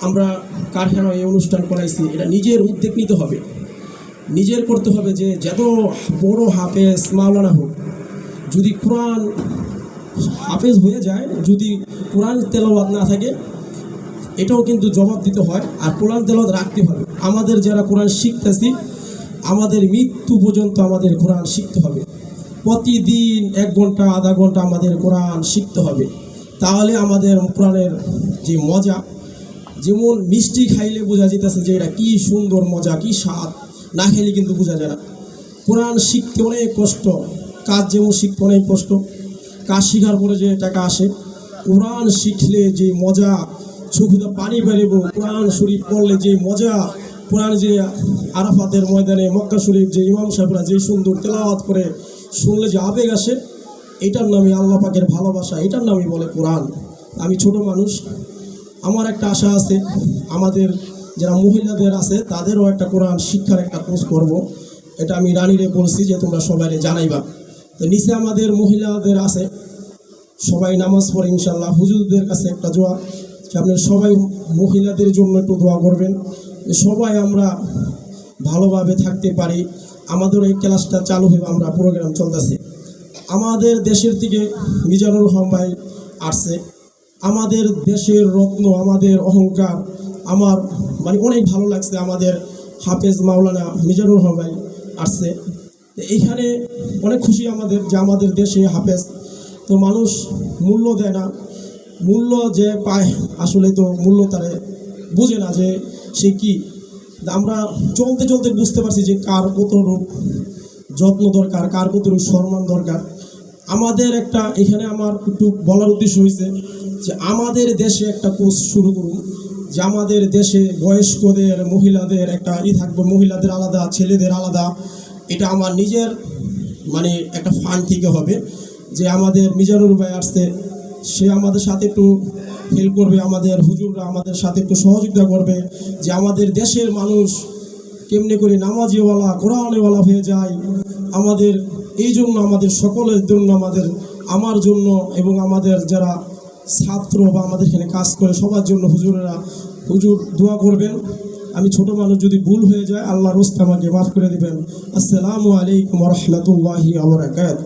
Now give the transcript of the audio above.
আমরা কারখানায় এই অনুষ্ঠান করাইছি, এটা নিজের উদ্যোগ নিতে হবে। নিজের করতে হবে যে যত বড় হাফেজ মাওলানা হোক, যদি কোরআন হাফেজ হয়ে যায়, যদি কোরআন তেলাওয়াত না থাকে, এটাও কিন্তু জবাব দিতে হয়, আর কোরআন তেলাওয়াত রাখতে হবে। আমাদের যারা কোরআন শিখতেছি, আমাদের মৃত্যু পর্যন্ত আমাদের কোরআন শিখতে হবে। প্রতিদিন এক ঘণ্টা, আধা ঘণ্টা আমাদের কোরআন শিখতে হবে। তাহলে আমাদের কোরআনের যে মজা যেমন মিষ্টি খাইলে বোঝা যেতেছে যে এটা কি সুন্দর মজা, কি স্বাদ। না খাইলে কিন্তু বোঝা যায় না। কোরআন শিখতে অনেক কষ্ট, কাজ যেমন শিখতে অনেক কষ্ট। কাজ শেখার পরে যে টাকা আসে, কোরআন শিখলে যে মজা, চোখে পানি বেরোব কোরআন শরীফ পড়লে যে মজা, কোরআন যে আরাফাতের ময়দানে, মক্কা শরীফ যে ইমাম সাহেবরা যে সুন্দর তেলাওয়াত করে, শুনলে যে আবেগ আসে, এটার নামই আল্লাহ পাকের ভালোবাসা, এটার নামই বলে কোরআন। আমি ছোট মানুষ আমার একটা আশা আছে, আমাদের যারা মহিলাদের আছে, তাদেরও একটা কোরআন শিক্ষার একটা কোর্স করব। এটা আমি রানীরে বলছি যে তোমরা সবাই জানাইবা। তো নিচে আমাদের মহিলাদের আছে, সবাই নামাজ পড়ে ইনশাল্লাহ হুজুরদের কাছে একটা জোয়া আপনার সবাই মহিলাদের জন্য একটু দোয়া করবেন সবাই আমরা ভালোভাবে থাকতে পারি। আমাদের এই ক্লাসটা চালু হয়ে আমরা প্রোগ্রাম চলতেছে। আমাদের দেশের থেকে মিজানুর রহমান ভাই আসছে। আমাদের দেশের রত্ন, আমাদের অহংকার, আমার মানে অনেক ভালো লাগছে আমাদের হাফেজ মাওলানা মিজানুর রহমান আসছে। এইখানে অনেক খুশি আমাদের যে আমাদের দেশে হাফেজ, তো মানুষ মূল্য দেয় না। মূল্য যে পায় আসলে তো মূল্য তারে বুঝে না যে সে কি। আমরা চলতে চলতে বুঝতে পারছি যে কার কত রূপ যত্ন দরকার, কার কত রূপ সম্মান দরকার। আমাদের একটা, এখানে আমার একটু বলার উদ্দেশ্য হয়েছে যে আমাদের দেশে একটা কোর্স শুরু করুন, যে আমাদের দেশে বয়স্কদের, মহিলাদের একটা ই থাকবে, মহিলাদের আলাদা, ছেলেদের আলাদা। এটা আমার নিজের মানে একটা ফান্ড থেকে হবে। যে আমাদের মিজানুর ভাই আসছে, সে আমাদের সাথে একটু হেল্প করবে, আমাদের হুজুররা আমাদের সাথে একটু সহযোগিতা করবে। যে আমাদের দেশের মানুষ কেমনে করে নামাজিওয়ালা, কোরআনেওয়ালা হয়ে যায়। আমাদের, এই জন্য আমাদের সকলের জন্য আমাদের, আমার জন্য এবং আমাদের যারা ছাত্র বা আমাদের এখানে কাজ করে। সবার জন্য হুজুরেরা হুজুর দোয়া করবেন। আমি ছোট মানুষ, যদি ভুল হয়ে যায় আল্লাহ রোস্তে আমাকে মাফ করে দেবেন। আসসালামু আলাইকুম রহমতুল্লাহি আবরাকাত